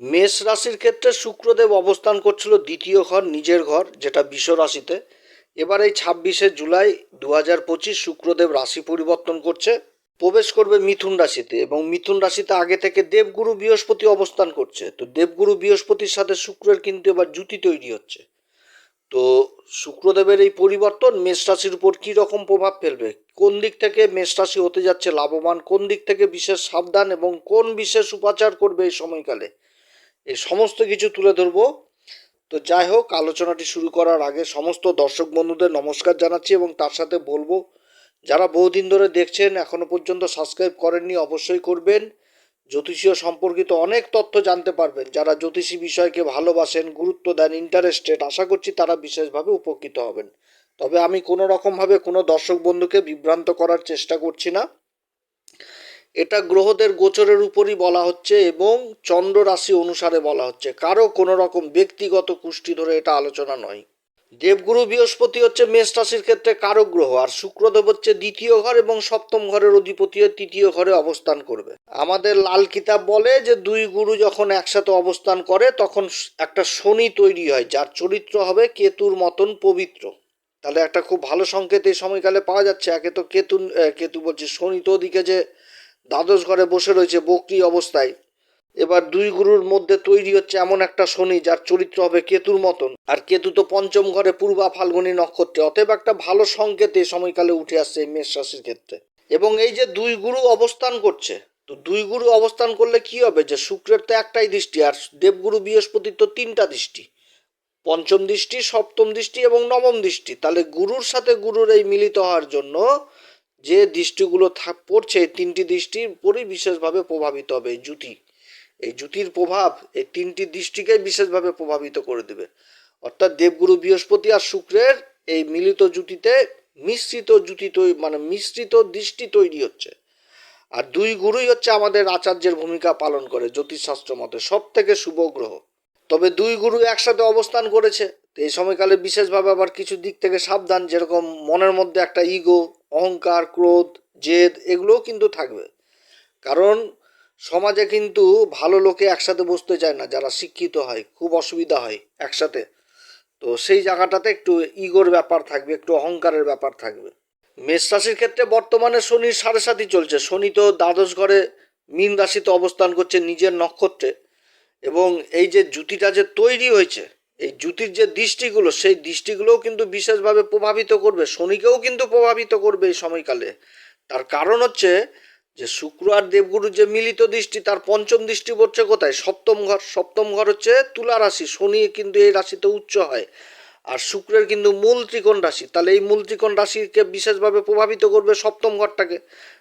মেষ রাশির ক্ষেত্রে শুক্রদেব অবস্থান করছিল দ্বিতীয় ঘর, নিজের ঘর, যেটা বিষ রাশিতে। এবার এই ছাব্বিশে জুলাই দু হাজার পঁচিশ শুক্রদেব রাশি পরিবর্তন করছে। প্রবেশ করবে মিথুন রাশিতে এবং মিথুন রাশিতে আগে থেকে দেবগুরু বৃহস্পতি অবস্থান করছে। তো দেবগুরু বৃহস্পতির সাথে শুক্রের কিন্তু এবার জুতি তৈরি হচ্ছে। তো শুক্রদেবের এই পরিবর্তন মেষ রাশির উপর কী রকম প্রভাব ফেলবে? কোন দিক থেকে মেষ রাশি হতে যাচ্ছে লাভবান? কোন দিক থেকে বিশেষ সাবধান এবং কোন বিশেষ উপাচার করবে এই সময়কালে? এই সমস্ত কিছু তুলে ধরবো। তো যাই হোক, আলোচনাটি শুরু করার আগে সমস্ত দর্শক বন্ধুদের নমস্কার জানাচ্ছি এবং তার সাথে বলব, যারা বহুদিন ধরে দেখছেন, এখনও পর্যন্ত সাবস্ক্রাইব করেননি, অবশ্যই করবেন। জ্যোতিষীয় সম্পর্কিত অনেক তথ্য জানতে পারবেন। যারা জ্যোতিষী বিষয়কে ভালোবাসেন, গুরুত্ব দেন ইন্টারেস্টেড আশা করছি তারা বিশেষভাবে উপকৃত হবেন। তবে আমি কোনো রকমভাবে কোনো দর্শক বন্ধুকে বিভ্রান্ত করার চেষ্টা করছি না। এটা গ্রহদের গোচরের উপরই বলা হচ্ছে এবং চন্দ্র রাশি অনুসারে বলা হচ্ছে। কারও কোনো রকম ব্যক্তিগত কুষ্টি ধরে এটা আলোচনা নয়। দেবগুরু বৃহস্পতি হচ্ছে মেষ রাশির ক্ষেত্রে কারক গ্রহ, আর শুক্রদেব হচ্ছে দ্বিতীয় ঘর এবং সপ্তম ঘরের অধিপতি তৃতীয় ঘরে অবস্থান করবে। আমাদের লাল কিতাব বলে যে, দুই গুরু যখন একসাথে অবস্থান করে, তখন একটা শনি তৈরি হয়, যার চরিত্র হবে কেতুর মতন পবিত্র। তাহলে একটা খুব ভালো সংকেত এই সময়কালে পাওয়া যাচ্ছে। একে তো কেতু কেতু বলছে, শনি তো ওদিকে যে দ্বাদশ ঘরে বসে রয়েছে বকরি অবস্থায়। এবার দুই গুরুর মধ্যে তৈরি হচ্ছে এমন একটা শনি, যার চরিত্র হবে কেতুর মতন। আর কেতু তো পঞ্চম ঘরে পূর্বা ফাল্গুনী নক্ষত্রে, অতএব একটা ভালো সংকেত এই সময়কালে উঠে আসছে এই মেষ রাশির ক্ষেত্রে। এবং এই যে দুই গুরু অবস্থান করছে, তো দুই গুরু অবস্থান করলে কি হবে? যে শুক্রের তো একটাই দৃষ্টি, আর দেবগুরু বৃহস্পতির তো তিনটা দৃষ্টি। পঞ্চম দৃষ্টি, সপ্তম দৃষ্টি এবং নবম দৃষ্টি। তাহলে গুরুর সাথে গুরুর এই মিলিত হওয়ার জন্য যে দৃষ্টিগুলো থাক, পড়ছে, এই তিনটি দৃষ্টির উপরই বিশেষভাবে প্রভাবিত হবে জুতি। এই জুতির প্রভাব এই তিনটি দৃষ্টিকে বিশেষভাবে প্রভাবিত করে দেবে। অর্থাৎ দেবগুরু বৃহস্পতি আর শুক্রের এই মিলিত জুতিতে মিশ্রিত জুতি তৈরি মানে মিশ্রিত দৃষ্টি তৈরি হচ্ছে। আর দুই গুরুই হচ্ছে আমাদের আচার্যের ভূমিকা পালন করে জ্যোতিষশাস্ত্র মতে সব থেকে শুভ গ্রহ। তবে দুই গুরু একসাথে অবস্থান করেছে। এই সময়কালে বিশেষভাবে আবার কিছু দিক থেকে সাবধান, যেরকম মনের মধ্যে একটা ইগো অহংকার, ক্রোধ, জেদ এগুলোও কিন্তু থাকবে। কারণ সমাজে কিন্তু ভালো লোকে একসাথে বসতে চায় না, যারা শিক্ষিত হয়, খুব অসুবিধা হয় একসাথে। তো সেই জায়গাটাতে একটু ইগোর ব্যাপার থাকবে, একটু অহংকারের ব্যাপার থাকবে। মেষ রাশির ক্ষেত্রে বর্তমানে শনির সাড়ে সাথী চলছে। শনি তো দ্বাদশ ঘরে মীন রাশিতে অবস্থান করছে নিজের নক্ষত্রে। এবং এই যে জুতিটা যে তৈরি হয়েছে এই জুতির যে দৃষ্টিগুলো, সেই দৃষ্টিগুলোও কিন্তু বিশেষভাবে প্রভাবিত করবে, শনিকেও কিন্তু প্রভাবিত করবে এই সময়কালে। তার কারণ হচ্ছে যে শুক্র আর দেবগুরুর যে মিলিত দৃষ্টি, তার পঞ্চম দৃষ্টি পড়ছে কোথায়? সপ্তম ঘর। সপ্তম ঘর হচ্ছে তুলা রাশি। শনি কিন্তু এই রাশিতে উচ্চ হয়। আর শুক্রের কিন্তু মূল ত্রিকোণ রাশি। তাহলে এই মূল ত্রিকোণ রাশিকে বিশেষভাবে প্রভাবিত করবে সপ্তম ঘরটাকে।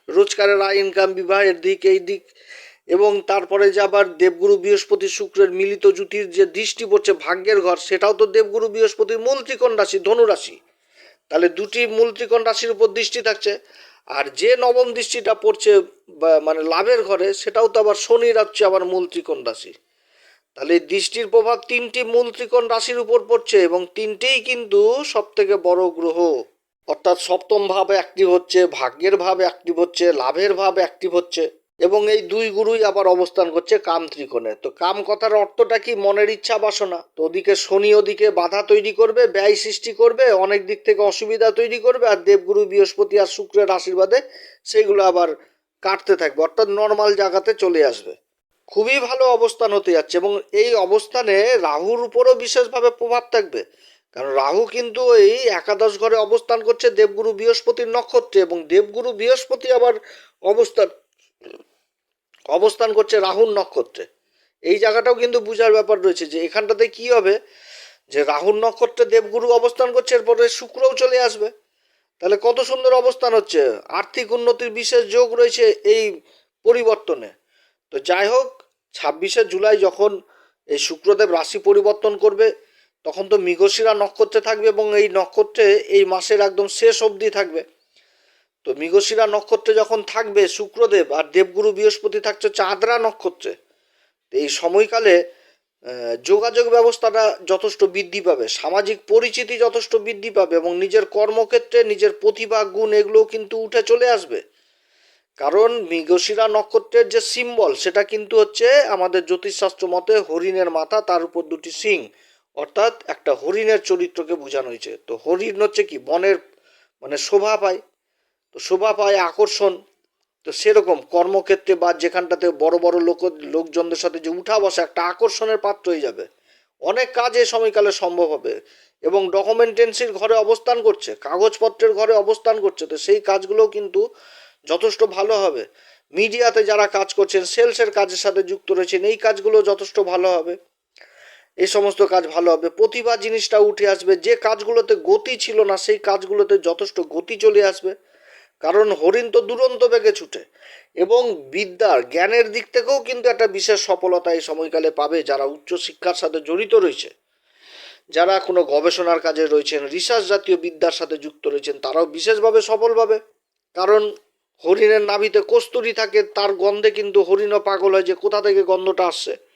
রোজগারের আয় ইনকাম বিবাহের দিক, এই দিক। এবং তারপরে যে আবার দেবগুরু বৃহস্পতি শুক্রের মিলিত জুতির যে দৃষ্টি পড়ছে ভাগ্যের ঘর, সেটাও তো দেবগুরু বৃহস্পতির মূল ত্রিকোণ রাশি। ধনুরাশি তাহলে দুটি মূল ত্রিকোণ রাশির উপর দৃষ্টি থাকছে। আর যে নবম দৃষ্টিটা পড়ছে মানে লাভের ঘরে, সেটাও তো আবার শনি হচ্ছে আবার মূল ত্রিকোণ রাশি। তাহলে দৃষ্টির প্রভাব তিনটি মূল ত্রিকোণ রাশির উপর পড়ছে এবং তিনটেই কিন্তু সব থেকে বড় গ্রহ। অর্থাৎ সপ্তম ভাব অ্যাক্টিভ হচ্ছে, ভাগ্যের ভাব অ্যাক্টিভ হচ্ছে, লাভের ভাব অ্যাক্টিভ হচ্ছে। এবং এই দুই গুরুই আবার অবস্থান করছে কাম ত্রিকোণে। তো কাম কথার অর্থটা কি? মনের ইচ্ছা বাসনা। তো ওদিকে শনি ওদিকে বাধা তৈরি করবে, ব্যয় সৃষ্টি করবে, অনেক দিক থেকে অসুবিধা তৈরি করবে, আর দেবগুরু বৃহস্পতি আর শুক্রের আশীর্বাদে সেগুলো আবার কাটতে থাকবে, অর্থাৎ নর্মাল জায়গাতে চলে আসবে। খুবই ভালো অবস্থান হতে যাচ্ছে এবং এই অবস্থানে রাহুর উপরও বিশেষভাবে প্রভাব থাকবে। কারণ রাহু কিন্তু এই একাদশ ঘরে অবস্থান করছে দেবগুরু বৃহস্পতির নক্ষত্রে এবং দেবগুরু বৃহস্পতি আবার অবস্থান অবস্থান করছে রাহুর নক্ষত্রে। এই জায়গাটাও কিন্তু বোঝার ব্যাপার রয়েছে যে এখানটাতে কি হবে? যে রাহুর নক্ষত্রে দেবগুরু অবস্থান করছে, এরপরে শুক্রও চলে আসবে। তাহলে কত সুন্দর অবস্থান হচ্ছে? আর্থিক উন্নতির বিশেষ যোগ রয়েছে এই পরিবর্তনে। তো যাই হোক, ছাব্বিশে জুলাই যখন এই শুক্রদেব রাশি পরিবর্তন করবে, তখন তো মৃগশিরা নক্ষত্রে থাকবে এবং এই নক্ষত্রে এই মাসের একদম শেষ অবধি থাকবে। তো মৃগশিরা নক্ষত্রে যখন থাকবে, শুক্রদেব আর দেবগুরু বৃহস্পতি থাকছে চাঁদরা নক্ষত্রে এই সময়কালে যোগাযোগ ব্যবস্থাটা যথেষ্ট বৃদ্ধি পাবে, সামাজিক পরিচিতি যথেষ্ট বৃদ্ধি পাবে এবং নিজের কর্মক্ষেত্রে, নিজের প্রতিভা, গুণ এগুলোও কিন্তু উঠে চলে আসবে। কারণ মৃগশিরা নক্ষত্রের যে সিম্বল সেটা কিন্তু হচ্ছে আমাদের জ্যোতিষশাস্ত্র মতে হরিণের মাথা, তার উপর দুটি সিং, অর্থাৎ একটা হরিণের চরিত্রকে বোঝানো হয়েছে। তো হরিণ হচ্ছে কি? বনের মানে শোভা পায়। তো শোভা পায়, আকর্ষণ। তো সেরকম কর্মক্ষেত্রে বা যেখানটাতে বড় বড় লোক, লোকজনদের সাথে যে উঠা বসা একটা আকর্ষণের পাত্র হয়ে যাবে। অনেক কাজ এই সময়কালে সম্ভব হবে এবং ডকুমেন্টেন্সির ঘরে অবস্থান করছে, কাগজপত্রের ঘরে অবস্থান করছে, তো সেই কাজগুলোও কিন্তু যথেষ্ট ভালো হবে। মিডিয়াতে যারা কাজ করছেন, সেলসের কাজের সাথে যুক্ত রয়েছেন, এই কাজগুলো যথেষ্ট ভালো হবে। এই সমস্ত কাজ ভালো হবে। প্রতিভা জিনিসটা উঠে আসবে, যে কাজগুলোতে গতি ছিল না, সেই কাজগুলোতে যথেষ্ট গতি চলে আসবে। কারণ হরিণ তো দুরন্ত বেগে ছুটে। এবং বিদ্যার জ্ঞানের দিক থেকেও কিন্তু একটা বিশেষ সফলতা এই সময়কালে পাবে যারা উচ্চশিক্ষার সাথে জড়িত রয়েছে। যারা কোনো গবেষণার কাজে রয়েছেন, রিসার্চ জাতীয় বিদ্যার সাথে যুক্ত রয়েছেন, তারাও বিশেষভাবে সফল পাবে। কারণ হরিণের নাভিতে কস্তুরি থাকে, তার গন্ধে কিন্তু হরিণও পাগল হয় যে কোথা থেকে গন্ধটা আসছে।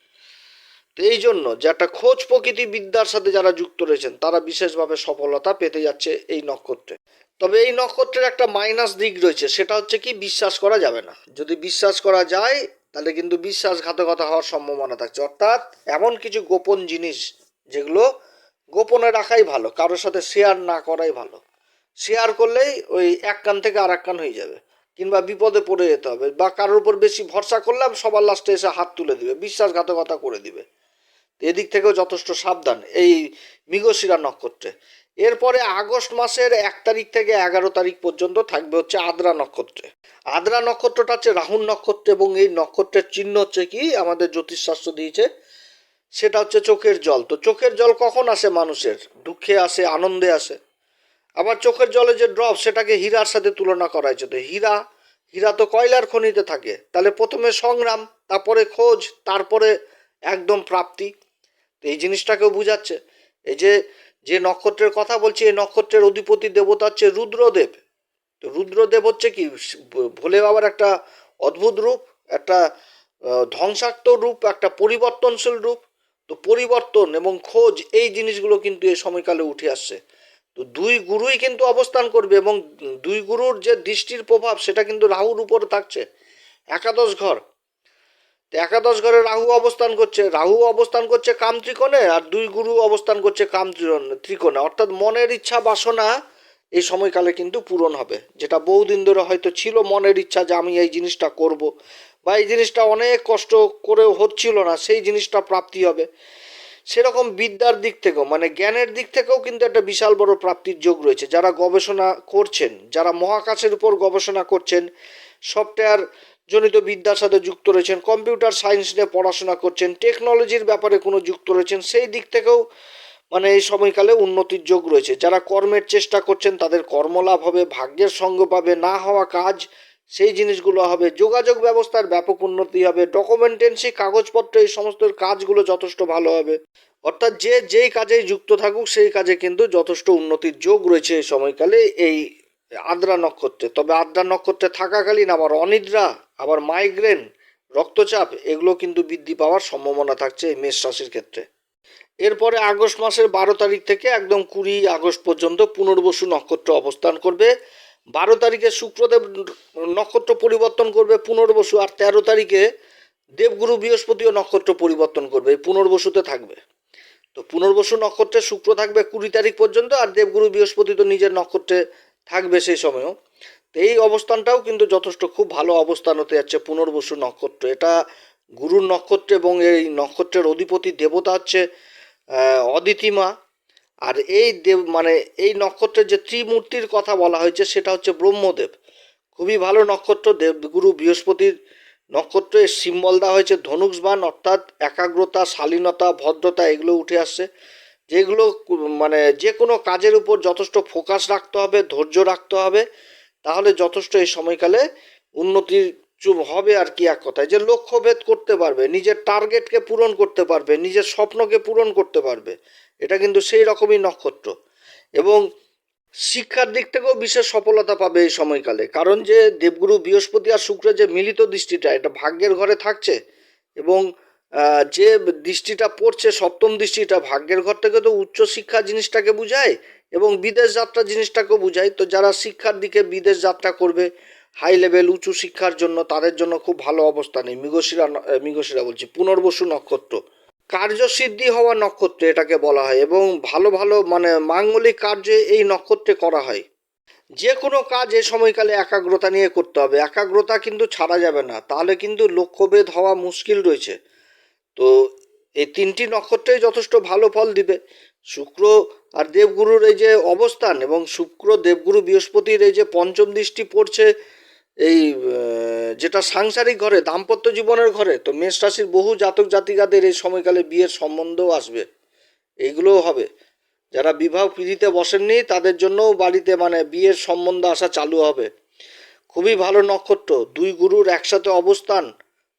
তো এই জন্য যে একটা খোঁজ প্রকৃতি বিদ্যার সাথে যারা যুক্ত রয়েছেন, তারা বিশেষভাবে সফলতা পেতে যাচ্ছে এই নক্ষত্রে। তবে এই নক্ষত্রের একটা মাইনাস দিক রয়েছে, সেটা হচ্ছে কি বিশ্বাস করা যাবে না। যদি বিশ্বাস করা যায়, তাহলে কিন্তু বিশ্বাসঘাতকতা হওয়ার সম্ভাবনা থাকছে। অর্থাৎ এমন কিছু গোপন জিনিস যেগুলো গোপনে রাখাই ভালো, কারোর সাথে শেয়ার না করাই ভালো। শেয়ার করলেই ওই এক কান থেকে আর এক কান হয়ে যাবে, কিংবা বিপদে পড়ে যেতে হবে, বা কারোর উপর বেশি ভরসা করলাম সবার লাস্টে এসে হাত তুলে দিবে, বিশ্বাসঘাতকতা করে দিবে। এদিক থেকেও যথেষ্ট সাবধান এই মৃগশিরা নক্ষত্রে। এরপরে আগস্ট মাসের এক তারিখ থেকে এগারো তারিখ পর্যন্ত থাকবে হচ্ছে আদ্রা নক্ষত্রে। আদ্রা নক্ষত্রটা হচ্ছে রাহুল নক্ষত্র এবং এই নক্ষত্রের চিহ্ন হচ্ছে কি? আমাদের জ্যোতিষশাস্ত্র দিয়েছে, সেটা হচ্ছে চোখের জল। তো চোখের জল কখন আসে মানুষের? দুঃখে আসে, আনন্দে আসে। আবার চোখের জলে যে ড্রপ, সেটাকে হীরার সাথে তুলনা করা হয়েছে। তো হীরা হীরা তো কয়লার খনিতে থাকে। তাহলে প্রথমে সংগ্রাম, তারপরে খোঁজ, তারপরে একদম প্রাপ্তি। এই জিনিসটাকেও বুঝাচ্ছে। এই যে যে নক্ষত্রের কথা বলছি, এই নক্ষত্রের অধিপতি দেবতা হচ্ছে রুদ্রদেব। তো রুদ্রদেব হচ্ছে কি? ভোলে বাবার একটা অদ্ভুত রূপ, একটা ধ্বংসাত্মক রূপ, একটা পরিবর্তনশীল রূপ। তো পরিবর্তন এবং খোঁজ, এই জিনিসগুলো কিন্তু এই সময়কালে উঠে আসছে। তো দুই গুরুই কিন্তু অবস্থান করবে এবং দুই গুরুর যে দৃষ্টির প্রভাব, সেটা কিন্তু রাহুর উপরে থাকছে। একাদশ ঘর একাদশ ঘরে রাহু অবস্থান করছে। রাহু অবস্থান করছে কাম ত্রিকোণে আর দুই গুরু অবস্থান করছে কাম ত্রিকোণ- অর্থাৎ মনের ইচ্ছা বাসনা এই সময়কালে কিন্তু পূরণ হবে। যেটা বহুদিন ধরে হয়তো ছিল মনের ইচ্ছা যে আমি এই জিনিসটা করব বা এই জিনিসটা অনেক কষ্ট করে হচ্ছিল না, সেই জিনিসটা প্রাপ্তি হবে। সেরকম বিদ্যার দিক থেকেও মানে জ্ঞানের দিক থেকেও কিন্তু একটা বিশাল বড় প্রাপ্তির যোগ রয়েছে। যারা গবেষণা করছেন, যারা মহাকাশের উপর গবেষণা করছেন সফটওয়্যার জনিত বিদ্যার সাথে যুক্ত রয়েছেন, কম্পিউটার সায়েন্স নিয়ে পড়াশোনা করছেন, টেকনোলজির ব্যাপারে কোনো যুক্ত রয়েছেন, সেই দিক থেকেও মানে এই সময়কালে উন্নতির যোগ রয়েছে। যারা কর্মের চেষ্টা করছেন, তাদের কর্মলাভ হবে, ভাগ্যের সঙ্গ পাবে, না হওয়া কাজ, সেই জিনিসগুলো হবে। যোগাযোগ ব্যবস্থার ব্যাপক উন্নতি হবে, ডকুমেন্টেন্সি, কাগজপত্র, এই সমস্ত কাজগুলো যথেষ্ট ভালো হবে। অর্থাৎ যে যেই কাজে যুক্ত থাকুক, সেই কাজে কিন্তু যথেষ্ট উন্নতির যোগ রয়েছে এই সময়কালে এই আদ্রা নক্ষত্রে। তবে আদ্রা নক্ষত্রে থাকাকালীন আবার অনিদ্রা, আবার মাইগ্রেন রক্তচাপ এগুলো কিন্তু বৃদ্ধি পাওয়ার সম্ভাবনা থাকছে এই মেষ রাশির ক্ষেত্রে। এরপরে আগস্ট মাসের বারো তারিখ থেকে একদম কুড়ি আগস্ট পর্যন্ত পুনর্বসু নক্ষত্র অবস্থান করবে। বারো তারিখে শুক্রদেব নক্ষত্র পরিবর্তন করবে, পুনর্বসু, আর তেরো তারিখে দেবগুরু বৃহস্পতিও নক্ষত্র পরিবর্তন করবে, এই পুনর্বসুতে থাকবে। তো পুনর্বসু নক্ষত্রে শুক্র থাকবে কুড়ি তারিখ পর্যন্ত, আর দেবগুরু বৃহস্পতি তো নিজের নক্ষত্রে থাকবে সেই সময়ও। তো এই অবস্থানটাও কিন্তু যথেষ্ট খুব ভালো অবস্থান হতে যাচ্ছে পুনর্বসু নক্ষত্র। এটা গুরুর নক্ষত্র এবং এই নক্ষত্রের অধিপতি দেবতা হচ্ছে অদিতিমা। আর এই দেব মানে এই নক্ষত্রের যে ত্রিমূর্তির কথা বলা হয়েছে সেটা হচ্ছে ব্রহ্মদেব। খুবই ভালো নক্ষত্র। দেবগুরু বৃহস্পতির নক্ষত্রের সিম্বল দেওয়া হয়েছে। ধনুষবান অর্থাৎ একাগ্রতা, শালীনতা, ভদ্রতা, এগুলো উঠে আসছে। যেগুলো মানে যে কোনো কাজের উপর যথেষ্ট ফোকাস রাখতে হবে, ধৈর্য রাখতে হবে, তাহলে যথেষ্ট এই সময়কালে উন্নতির চুপ হবে আর কি এক কথায়। যে লক্ষ্যভেদ করতে পারবে, নিজের টার্গেটকে পূরণ করতে পারবে, নিজের স্বপ্নকে পূরণ করতে পারবে, এটা কিন্তু সেই রকমই নক্ষত্র। এবং শিক্ষার দিক থেকেও বিশেষ সফলতা পাবে এই সময়কালে। কারণ যে দেবগুরু বৃহস্পতি আর শুক্রের যে মিলিত দৃষ্টিটা, এটা ভাগ্যের ঘরে থাকছে এবং যে দৃষ্টিটা পড়ছে, সপ্তম দৃষ্টিটা, ভাগ্যের ঘর থেকে তো উচ্চশিক্ষা জিনিসটাকে বুঝায় এবং বিদেশ যাত্রা জিনিসটাকেও বুঝায়। তো যারা শিক্ষার দিকে বিদেশ যাত্রা করবে হাই লেভেল উঁচু শিক্ষার জন্য তাদের জন্য খুব ভালো অবস্থা নেই। মৃগশিরা মৃগশিরা বলছি, পুনর্বসু নক্ষত্র। কার্যসিদ্ধি হওয়া নক্ষত্র এটাকে বলা হয় এবং ভালো ভালো মানে মাঙ্গলিক কার্য এই নক্ষত্রে করা হয়। যে কোনো কাজ এ সময়কালে একাগ্রতা নিয়ে করতে হবে। একাগ্রতা কিন্তু ছাড়া যাবে না। তাহলে কিন্তু লক্ষ্যভেদ হওয়া মুশকিল রয়েছে। তো এই তিনটি নক্ষত্রেই যথেষ্ট ভালো ফল দিবে। শুক্র আর দেবগুরুর এই যে অবস্থান এবং শুক্র, দেবগুরু বৃহস্পতির এই যে পঞ্চম দৃষ্টি পড়ছে, এই যেটা সাংসারিক ঘরে, দাম্পত্য জীবনের ঘরে, তো মেষ রাশির বহু জাতক জাতিকাদের এই সময়কালে বিয়ের সম্বন্ধও আসবে। এইগুলোও হবে। যারা বিবাহ পিড়িতে বসেননি, তাদের জন্যও বাড়িতে মানে বিয়ের সম্বন্ধ আসা চালু হবে। খুবই ভালো নক্ষত্র। দুই গুরুর একসাথে অবস্থান,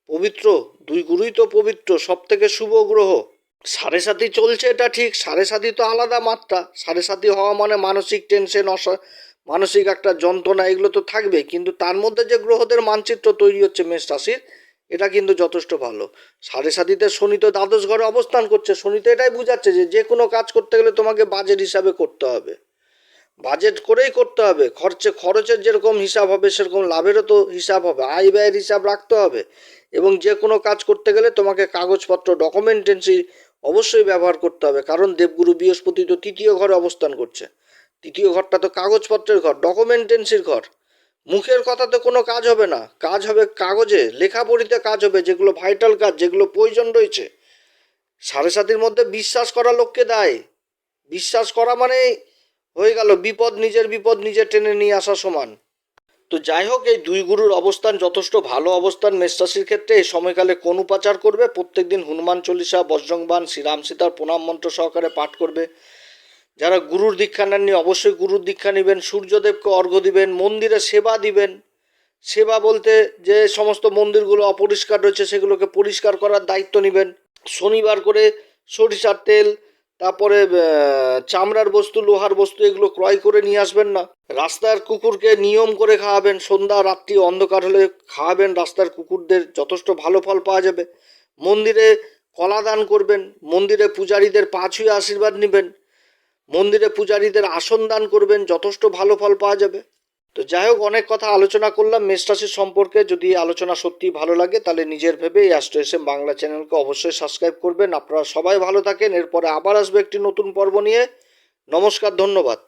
পবিত্র দুই গুরুই তো পবিত্র সব থেকে শুভ গ্রহ। সাড়ে সাথী চলছে এটা ঠিক, সাড়ে সাথী তো আলাদা মাত্রা। সাড়ে সাথী হওয়া মানে মানসিক টেনশন অস মানসিক একটা যন্ত্রণা, এগুলো তো থাকবে। কিন্তু তার মধ্যে যে গ্রহদের মানচিত্র তৈরি হচ্ছে মেষ রাশির, এটা কিন্তু যথেষ্ট ভালো। সাড়ে সাথীতে শনি তো দ্বাদশ ঘরে অবস্থান করছে। শনি তো এটাই বুঝাচ্ছে যে যে কোনো কাজ করতে গেলে তোমাকে বাজেট হিসাবে করতে হবে। বাজেট করেই করতে হবে। খরচে, খরচের যেরকম হিসাব হবে, সেরকম লাভেরও তো হিসাব হবে। আয় ব্যয়ের হিসাব রাখতে হবে। এবং যে কোনো কাজ করতে গেলে তোমাকে কাগজপত্র ডকুমেন্টেন্সি অবশ্যই ব্যবহার করতে হবে। কারণ দেবগুরু বৃহস্পতি তো তৃতীয় ঘরে অবস্থান করছে। তৃতীয় ঘরটা তো কাগজপত্রের ঘর ডকুমেন্টেন্সির ঘর। মুখের কথাতে কোনো কাজ হবে না। কাজ হবে কাগজে। লেখাপড়িতে কাজ হবে, যেগুলো ভাইটাল কাজ, যেগুলো প্রয়োজন রয়েছে। সাড়ে সাতির মধ্যে বিশ্বাস করা লোককে দেয়। বিশ্বাস করা মানে হয়ে গেল বিপদ নিজের বিপদ নিজে টেনে নিয়ে আসা সমান। তো যাই হোক, এই দুই গুরুর অবস্থান যথেষ্ট ভালো অবস্থান মেষরাশির ক্ষেত্রে। এই সময়কালে কোন উপাচার করবে? প্রত্যেকদিন হনুমান চল্লিশা বজ্রংবান শ্রীরাম সীতার প্রণাম মন্ত্র সহকারে পাঠ করবে। যারা গুরুর দীক্ষা নেননি, অবশ্যই গুরুর দীক্ষা নেবেন। সূর্যদেবকে অর্ঘ্য দিবেন, মন্দিরে সেবা দিবেন। সেবা বলতে যে সমস্ত মন্দিরগুলো অপরিষ্কার রয়েছে, সেগুলোকে পরিষ্কার করার দায়িত্ব নেবেন। শনিবার করে সরিষার তেল তারপরে চামড়ার বস্তু, লোহার বস্তু এগুলো ক্রয় করে নিয়ে আসবেন না। রাস্তার কুকুরকে নিয়ম করে খাওয়াবেন, সন্ধ্যা, রাত্রি অন্ধকার হলে খাওয়াবেন, রাস্তার কুকুরদের যথেষ্ট ভালো ফল পাওয়া যাবে। মন্দিরে কলা দান করবেন, মন্দিরে পূজারীদের পা ছুঁয়ে আশীর্বাদ নেবেন, মন্দিরে পূজারীদের আসন দান করবেন, যথেষ্ট ভালো ফল পাওয়া যাবে। তো যাই হোক, অনেক কথা আলোচনা করলাম। মেষ রাশির সম্পর্কে যদি আলোচনা সত্যি ভালো লাগে, তাহলে নিজের ভেবে এই অ্যাস্ট্রো এসএম বাংলা চ্যানেলকে অবশ্যই সাবস্ক্রাইব করবেন। আপনারা সবাই ভালো থাকেন। এরপরে আবার আসবে একটি নতুন পর্ব নিয়ে। নমস্কার, ধন্যবাদ।